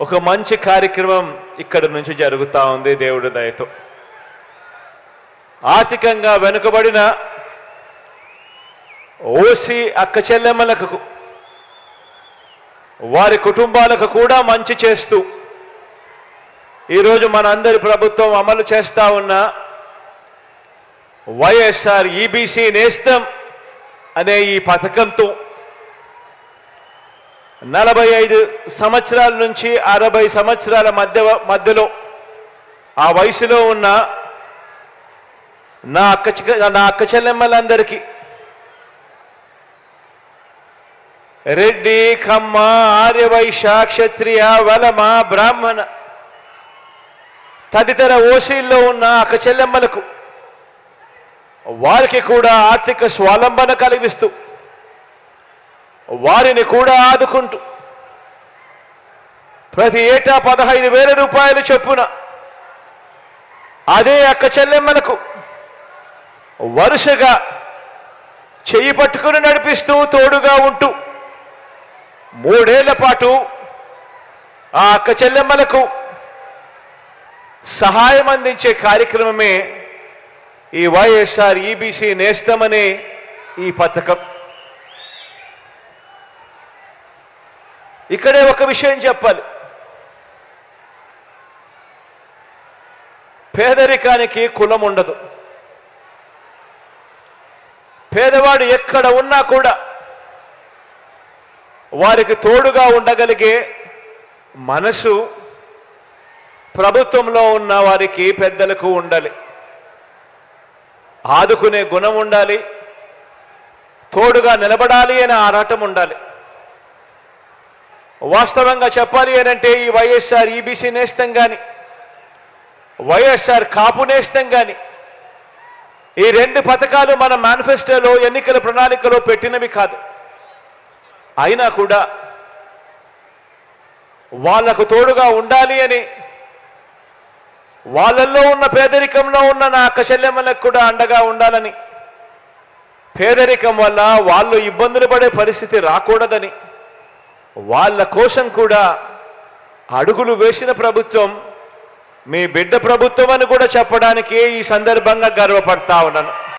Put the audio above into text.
ఒక మంచి కార్యక్రమం ఇక్కడ నుంచి జరుగుతా ఉంది దేవుడి దయతో. ఆర్థికంగా వెనుకబడిన ఓసి అక్క చెల్లెమ్మలకు వారి కుటుంబాలకు కూడా మంచి చేస్తూ ఈరోజు మనందరి ప్రభుత్వం అమలు చేస్తా ఉన్న వైఎస్ఆర్ ఈబీసీ నేస్తం అనే ఈ పథకంతో నలభై ఐదు సంవత్సరాల నుంచి అరవై సంవత్సరాల మధ్య మధ్యలో ఆ వయసులో ఉన్న నా అక్క నా అక్క చెల్లెమ్మలందరికీ రెడ్డి కమ్మ ఆర్యవైశ్య క్షత్రియ వలమ బ్రాహ్మణ తదితర ఓసీల్లో ఉన్న అక్క చెల్లెమ్మలకు వారికి కూడా ఆర్థిక స్వాలంబన కలిగిస్తూ వారిని కూడా ఆదుకుంటూ. ప్రతి ఏటా పదహైదు వేల రూపాయలు చొప్పున. అదే అక్క చెల్లెమ్మలకు వరుసగా చెయ్యి పట్టుకుని నడిపిస్తూ తోడుగా ఉంటూ. మూడేళ్ళ పాటు ఆ అక్క చెల్లెమ్మలకు సహాయం అందించే కార్యక్రమమే ఈ వైఎస్ఆర్ ఈబీసీ నేస్తమనే ఈ పథకం. ఇక్కడే ఒక విషయం చెప్పాలి. పేదరికానికి కులం ఉండదు. పేదవాడు ఎక్కడ ఉన్నా కూడా వారికి తోడుగా ఉండగలిగే మనసు ప్రభుత్వంలో ఉన్న వారికి పెద్దలకు ఉండాలి. ఆదుకునే గుణం ఉండాలి. తోడుగా నిలబడాలి అనే ఆరాటం ఉండాలి. వాస్తవంగా చెప్పాలి అనంటే ఈ వైఎస్ఆర్ ఈబీసీ నేస్తం కానీ వైఎస్ఆర్ కాపు నేస్తం కానీ ఈ రెండు పథకాలు మన మేనిఫెస్టోలో ఎన్నికల ప్రణాళికలో పెట్టినవి కాదు. అయినా కూడా వాళ్ళకు తోడుగా ఉండాలి అని వాళ్ళల్లో ఉన్న పేదరికంలో ఉన్న నా అక్క కూడా అండగా ఉండాలని పేదరికం వల్ల వాళ్ళు ఇబ్బందులు పడే పరిస్థితి రాకూడదని వాళ్ళ కోసం కూడా అడుగులు వేసిన ప్రభుత్వం మీ బిడ్డ ప్రభుత్వం అని కూడా చెప్పడానికి ఈ సందర్భంగా గర్వపడతా ఉన్నాను.